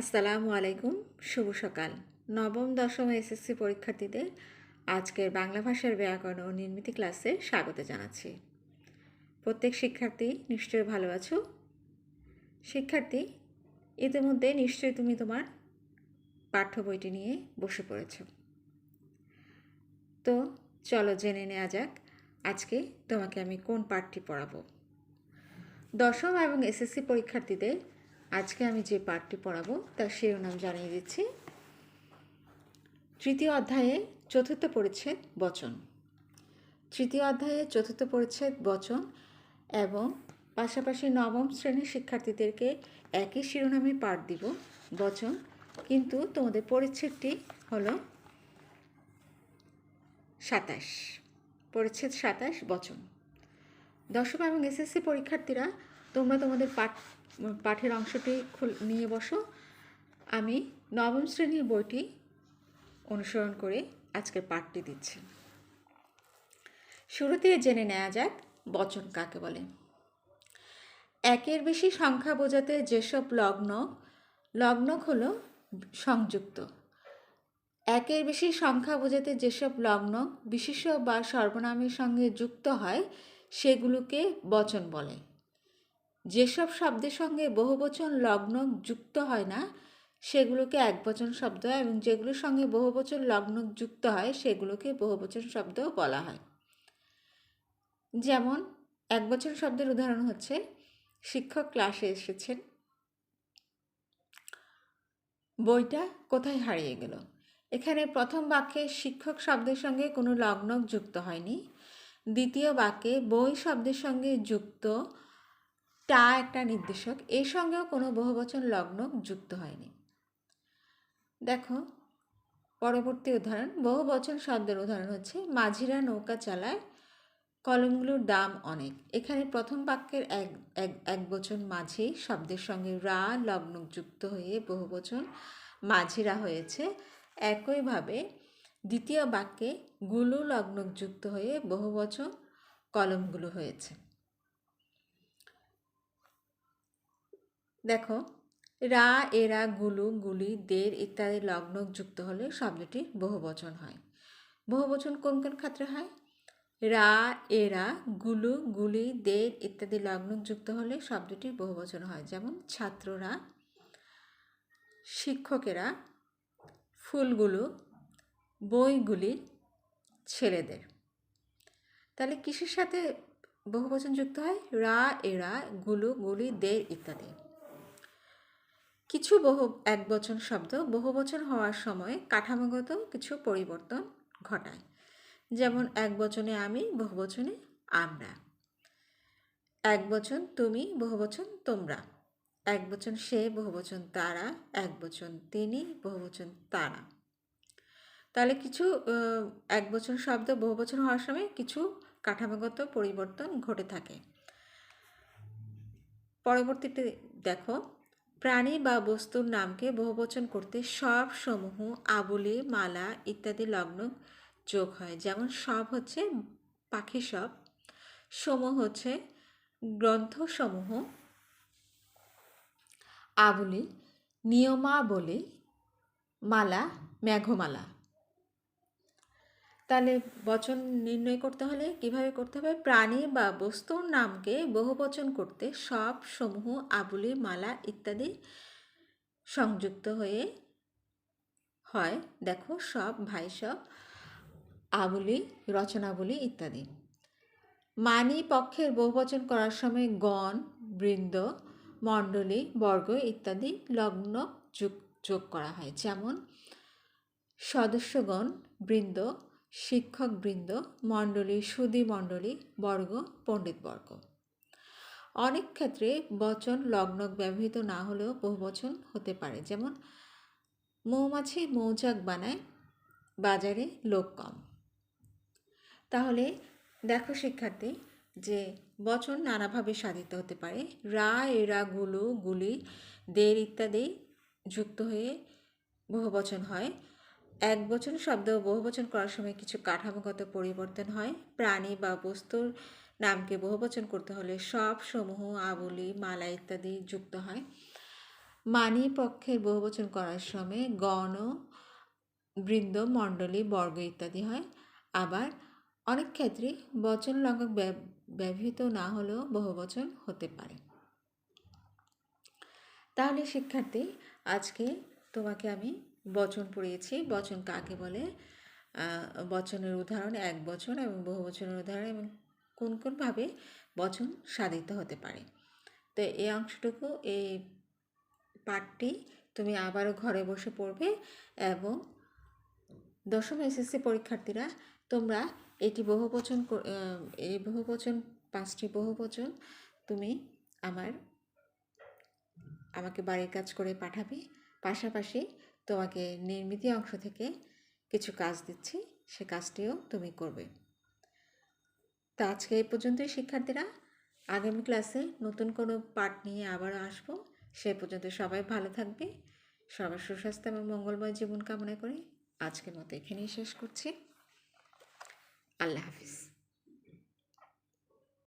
আসসালামু আলাইকুম, শুভ সকাল। নবম, দশম এসএসসি পরীক্ষার্থীদের আজকের বাংলা ভাষার ব্যাকরণ ও নির্মিতি ক্লাসে স্বাগত জানাচ্ছি। প্রত্যেক শিক্ষার্থী নিশ্চয়ই ভালো আছো? শিক্ষার্থী, ইতিমধ্যে নিশ্চয়ই তুমি তোমার পাঠ্য বইটি নিয়ে বসে পড়েছ। তো চলো জেনে নেওয়া যাক আজকে তোমাকে আমি কোন পাঠটি পড়াবো। দশম এবং এসএসসি পরীক্ষার্থীদের আজকে আমি যে পাঠটি পড়াবো, তার শিরোনাম জানিয়ে দিচ্ছি। তৃতীয় অধ্যায়ে চতুর্থ পরিচ্ছেদ বচন। তৃতীয় অধ্যায়ে চতুর্থ পরিচ্ছেদ বচন এবং পাশাপাশি নবম শ্রেণির শিক্ষার্থীদেরকে একই শিরোনামে পাঠ দিব বচন। কিন্তু তোমাদের পরিচ্ছেদটি হলো সাতাশ। পরিচ্ছেদ সাতাশ বচন। দশম এবং এসএসসি পরীক্ষার্থীরা তোমরা তোমাদের পাঠ, পাঠের অংশটি নিয়ে বসো। আমি নবম শ্রেণির বইটি অনুসরণ করে আজকের পাঠটি দিচ্ছি। শুরুতে জেনে নেওয়া যাক বচন কাকে বলে। একের বেশি সংখ্যা বোঝাতে যেসব লগ্ন লগ্ন হলো সংযুক্ত। একের বেশি সংখ্যা বোঝাতে যেসব লগ্ন বিশেষ বা সর্বনামের সঙ্গে যুক্ত হয়, সেগুলোকে বচন বলে। যেসব শব্দের সঙ্গে বহুবচন লগ্ন যুক্ত হয় না, সেগুলোকে একবচন শব্দ এবং যেগুলোর সঙ্গে বহুবচন লগ্ন যুক্ত হয়, সেগুলোকে বহুবচন শব্দ বলা হয়। যেমন, একবচন শব্দের উদাহরণ হচ্ছে, শিক্ষক ক্লাসে এসেছেন। বইটা কোথায় হারিয়ে গেল? এখানে প্রথম বাক্যে শিক্ষক শব্দের সঙ্গে কোনো লগ্ন যুক্ত হয়নি। দ্বিতীয় বাক্যে বই শব্দের সঙ্গে যুক্ত টা একটা নির্দেশক। এর সঙ্গেও কোনো বহুবচন লগ্ন যুক্ত হয়নি। দেখো, পরবর্তী উদাহরণ। বহুবচন শব্দের উদাহরণ হচ্ছে, মাঝিরা নৌকা চালায়, কলমগুলোর দাম অনেক। এখানে প্রথম বাক্যের এক এক এক বচন মাঝি, শব্দের সঙ্গে রা, লগ্ন যুক্ত হয়ে বহুবচন মাঝিরা হয়েছে। একইভাবে দ্বিতীয় বাক্যে, গুলো লগ্ন যুক্ত হয়ে বহুবচন কলমগুলো হয়েছে। দেখো, রা, এরা, গুলু, গুলি, দের ইত্যাদি লগ্ন যুক্ত হলে শব্দটি বহুবচন হয়। বহুবচন কোন কোন ক্ষেত্রে হয়? রা, এরা, গুলু, গুলি, দের ইত্যাদি লগ্ন যুক্ত হলে শব্দটি বহুবচন হয়। যেমন ছাত্ররা, শিক্ষকেরা, ফুলগুলো, বইগুলি, ছেলেদের। তাহলে কিসের সাথে বহুবচন যুক্ত হয়? রা, এরা, গুলু, গুলি, দের ইত্যাদি। কিছু বহু, এক বচন শব্দ বহুবচন হওয়ার সময় কাঠামোগত কিছু পরিবর্তন ঘটায়। যেমন এক বচনে আমি বহুবচনে আমরা। এক বচন তুমি বহুবচন তোমরা। এক বচন সে বহুবচন তারা। এক বচন তিনি বহুবচন তারা। তাহলে কিছু এক বচন শব্দ বহুবচন হওয়ার সময় কিছু কাঠামোগত পরিবর্তন ঘটে থাকে। পরবর্তীতে দেখো প্রাণী বা বস্তুর নামকে বহুবচন করতে সব সমূহ আবলি, মালা ইত্যাদি লগ্ন যোগ হয়। যেমন সব হচ্ছে পাখি সব, সমূহ হচ্ছে গ্রন্থসমূহ আবলি, নিয়মাবলী, মালা, মেঘমালা। তাহলে বচন নির্ণয় করতে হলে কীভাবে করতে হবে? প্রাণী বা বস্তুর নামকে বহুবচন করতে সব সমূহ, আবুলি, মালা ইত্যাদি সংযুক্ত হয়ে হয়। দেখো, সব, ভাই, সব, আবুলি, রচনাবলী ইত্যাদি। মানি পক্ষের বহুবচন করার সময় গণ, বৃন্দ, মণ্ডলী, বর্গ ইত্যাদি লগ্ন যোগ যোগ করা হয়। যেমন, সদস্যগণ, বৃন্দ শিক্ষকবৃন্দ, মণ্ডলী সুদী মণ্ডলী, বর্গ, পণ্ডিতবর্গ। অনেক ক্ষেত্রে বচন লগ্ন ব্যবহৃত না হলেও বহুবচন হতে পারে। যেমন, মৌমাছি মৌচাক বানায়, বাজারে লোক কম। তাহলে দেখো শিক্ষার্থী, যে বচন নানাভাবে সাধিত হতে পারে। রা, এরা, গুলো, গুলি, দের ইত্যাদি যুক্ত হয়ে বহুবচন হয়। এক বচন শব্দ ও বহুবচন করার সময় কিছু কাঠামোগত পরিবর্তন হয়। প্রাণী বা বস্তুর নামকে বহুবচন করতে হলে সব সমূহ, আবলি মালা ইত্যাদি যুক্ত হয়। মানি পক্ষের বহুবচন করার সময় গণ, বৃন্দ, মণ্ডলী, বর্গ ইত্যাদি হয়। আবার অনেক ক্ষেত্রে বচন লঙ্ঘক ব্যব- ব্যবহৃত না হলেও বহুবচন হতে পারে। তাহলে শিক্ষার্থী, আজকে তোমাকে আমি বচন পড়িয়েছি। বচন কাকে বলে? বচনের উদাহরণ এক বচন এবং বহু বচনের উদাহরণ এবং কোন কোনভাবে বচন সাধিত হতে পারে। তো এই অংশটুকু, এই পাঠটি তুমি আবারও ঘরে বসে পড়বে এবং দশম এসএসসি পরীক্ষার্থীরা, তোমরা এটি বহুবচন এই বহুবচন পাঁচটি বহুবচন তুমি আমার, আমাকে বাড়ির কাজ করে পাঠাবে। পাশাপাশি তোমাকে নির্মিতি অংশ থেকে কিছু কাজ দিচ্ছি, সে কাজটিও তুমি করবে। তো আজকে এই পর্যন্তই, শিক্ষার্থীরা। আগামী ক্লাসে নতুন কোনো পাঠ নিয়ে আবারও আসব। সে পর্যন্ত সবাই ভালো থাকবে, সবার সুস্বাস্থ্য এবং মঙ্গলময় জীবন কামনা করে আজকের মতো এখানেই শেষ করছি। আল্লাহ হাফিজ।